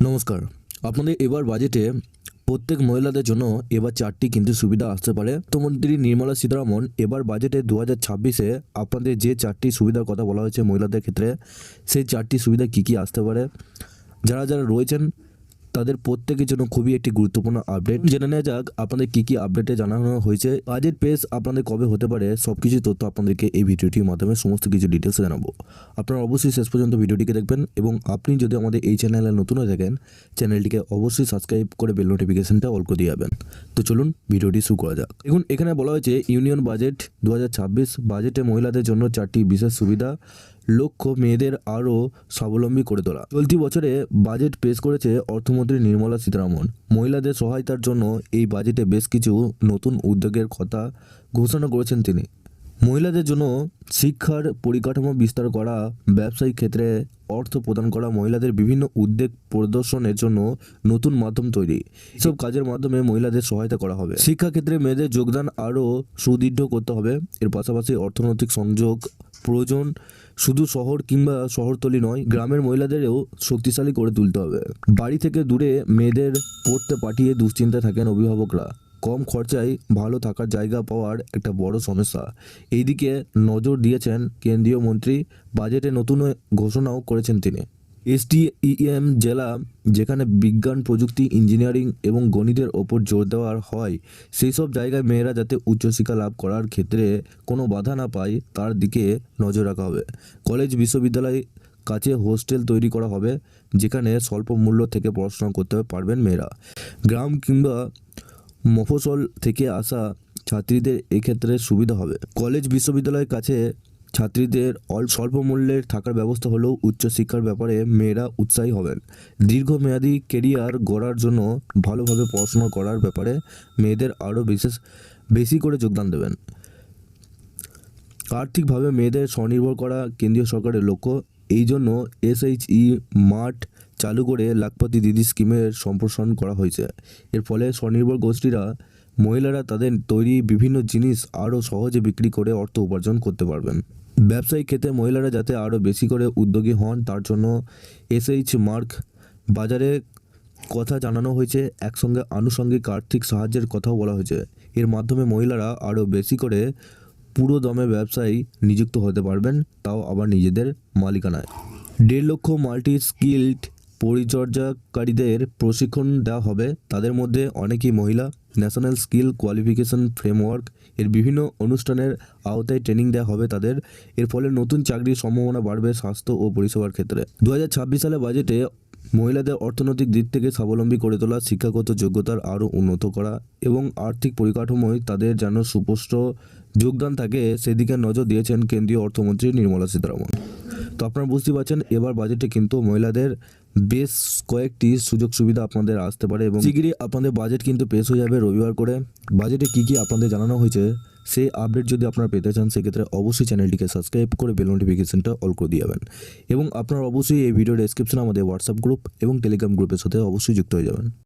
নমস্কার। আপনাদের এবার বাজেটে প্রত্যেক মহিলাদের জন্য এবার চারটি কিন্তু সুবিধা আসতে পারে। অর্থমন্ত্রী নির্মলা সীতারামন, এবার বাজেটে দু হাজার ছাব্বিশে আপনাদের যে চারটি সুবিধার কথা বলা হয়েছে মহিলাদের ক্ষেত্রে, সেই চারটি সুবিধা কি কি আসতে পারে? যারা যারা রয়েছেন তাদের প্রত্যেকের জন্য খুবই একটি গুরুত্বপূর্ণ আপডেট জেনে নেওয়া যাক, আপনাদের কী কী আপডেটে জানানো হয়েছে। বাজেট পেজ আপনাদের কবে হতে পারে সব কিছু তথ্য আপনাদেরকে এই ভিডিওটির মাধ্যমে সমস্ত কিছু ডিটেলসে জানাব। আপনারা অবশ্যই শেষ পর্যন্ত ভিডিওটিকে দেখবেন এবং আপনি যদি আমাদের এই চ্যানেলে নতুন হয়ে থাকেন চ্যানেলটিকে অবশ্যই সাবস্ক্রাইব করে বেল নোটিফিকেশনটা অল করে দিয়ে যাবেন। তো চলুন ভিডিওটি শুরু করা যাক। এখন এখানে বলা হয়েছে ইউনিয়ন বাজেট দু হাজার ছাব্বিশ বাজেটে মহিলাদের জন্য চারটি বিশেষ সুবিধা। লক্ষ্য মেয়েদের আরও স্বাবলম্বী করে তোলা। চলতি বছরে বাজেট পেশ করেছে অর্থমন্ত্রী নির্মলা সীতারামন। মহিলাদের সহায়তার জন্য এই বাজেটে বেশ কিছু নতুন উদ্যোগের কথা ঘোষণা করেছেন তিনি। মহিলাদের জন্য শিক্ষার পরিকাঠামো বিস্তার করা, ব্যবসায়িক ক্ষেত্রে অর্থ প্রদান করা, মহিলাদের বিভিন্ন উদ্যোগ প্রদর্শনের জন্য নতুন মাধ্যম তৈরি। এসব কাজের মাধ্যমে মহিলাদের সহায়তা করা হবে। শিক্ষাক্ষেত্রে মেয়েদের যোগদান আরও সুদৃঢ় করতে হবে। এর পাশাপাশি অর্থনৈতিক সংযোগ প্রয়োজন শুধু শহর কিংবা শহরতলি নয়, গ্রামের মহিলাদেরও শক্তিশালী করে তুলতে হবে। বাড়ি থেকে দূরে মেয়েদের পড়তে পাঠিয়ে দুশ্চিন্তায় থাকেন অভিভাবকরা। কম খরচায় ভালো থাকার জায়গা পাওয়ার একটা বড় সমস্যা। এইদিকে নজর দিয়েছেন কেন্দ্রীয় মন্ত্রী, বাজেটে নতুন ঘোষণাও করেছেন তিনি। এসটিইএম জেলা, যেখানে বিজ্ঞান, প্রযুক্তি, ইঞ্জিনিয়ারিং এবং গণিতের ওপর জোর দেওয়ার হয় সেই সব জায়গায় মেয়েরা যাতে উচ্চশিক্ষা লাভ করার ক্ষেত্রে কোনো বাধা না পায়, তার দিকে নজর রাখা হবে। কলেজ, বিশ্ববিদ্যালয় কাছে হোস্টেল তৈরি করা হবে, যেখানে স্বল্প মূল্য থেকে পড়াশোনা করতে পারবেন মেয়েরা। গ্রাম কিংবা মফস্বল থেকে আসা ছাত্রীদের এক্ষেত্রে সুবিধা হবে। কলেজ বিশ্ববিদ্যালয়ের কাছে ছাত্রীদের স্বল্প মূল্যের থাকার ব্যবস্থা হলেও উচ্চশিক্ষার ব্যাপারে মেয়েরা উৎসাহী হবেন। দীর্ঘমেয়াদী কেরিয়ার গড়ার জন্য ভালোভাবে পড়াশোনা করার ব্যাপারে মেয়েদের আরও বিশেষ, বেশি করে যোগদান দেবেন। আর্থিকভাবে মেয়েদের স্বনির্ভর করা কেন্দ্রীয় সরকারের লক্ষ্য। এই জন্য এসএইচই মাঠ চালু করে লাখপতি দিদি স্কিমের সম্প্রসারণ করা হয়েছে। এর ফলে স্বনির্ভর গোষ্ঠীরা, মহিলারা তাদের তৈরি বিভিন্ন জিনিস আরও সহজে বিক্রি করে অর্থ উপার্জন করতে পারবেন। ব্যবসায়িক ক্ষেত্রে মহিলারা যাতে আরও বেশি করে উদ্যোগী হন, তার জন্য এসএইচ মার্ক বাজারে কথা জানানো হয়েছে। একসঙ্গে আনুষঙ্গিক আর্থিক সাহায্যের কথাও বলা হয়েছে। এর মাধ্যমে মহিলারা আরও বেশি করে পুরো দমে ব্যবসায়ী নিযুক্ত হতে পারবেন, তাও আবার নিজেদের মালিকানায়। দেড় লক্ষ মাল্টি স্কিল্ড পরিচর্যাকারীদের প্রশিক্ষণ দেওয়া হবে। তাদের মধ্যে অনেকেই মহিলা। ন্যাশনাল স্কিল কোয়ালিফিকেশন ফ্রেমওয়ার্ক এর বিভিন্ন অনুষ্ঠানের আওতায় ট্রেনিং দেওয়া হবে তাদের। এর ফলে নতুন চাকরির সম্ভাবনা বাড়বে স্বাস্থ্য ও পরিষেবার ক্ষেত্রে। দু হাজার ছাব্বিশ সালে বাজেটে মহিলাদের অর্থনৈতিক দিক থেকে স্বাবলম্বী করে তোলা, শিক্ষাগত যোগ্যতার আরও উন্নত করা এবং আর্থিক পরিকাঠামোয় তাদের যেন সুপষ্ট যোগদান থাকে, সেদিকে নজর দিয়েছেন কেন্দ্রীয় অর্থমন্ত্রী নির্মলা সীতারামন। তো আপনারা বুঝতে পারছেন, এবার বাজেটে কিন্তু মহিলাদের বেশ কয়েকটি সুযোগ সুবিধা আপনাদের আসতে পারে এবং শিগগিরই আপনাদের বাজেট কিন্তু পেশ হয়ে যাবে রবিবার করে। বাজেটে কী কী আপনাদের জানানো হয়েছে, সেই আপডেট যদি আপনারা পেতে চান, সেক্ষেত্রে অবশ্যই চ্যানেলটিকে সাবস্ক্রাইব করে বেল নোটিফিকেশনটা অল করে দিয়ে যাবেন। এবং আপনারা অবশ্যই এই ভিডিও ডেসক্রিপশনে আমাদের হোয়াটসঅ্যাপ গ্রুপ এবং টেলিগ্রাম গ্রুপের সাথে অবশ্যই যুক্ত হয়ে যাবেন।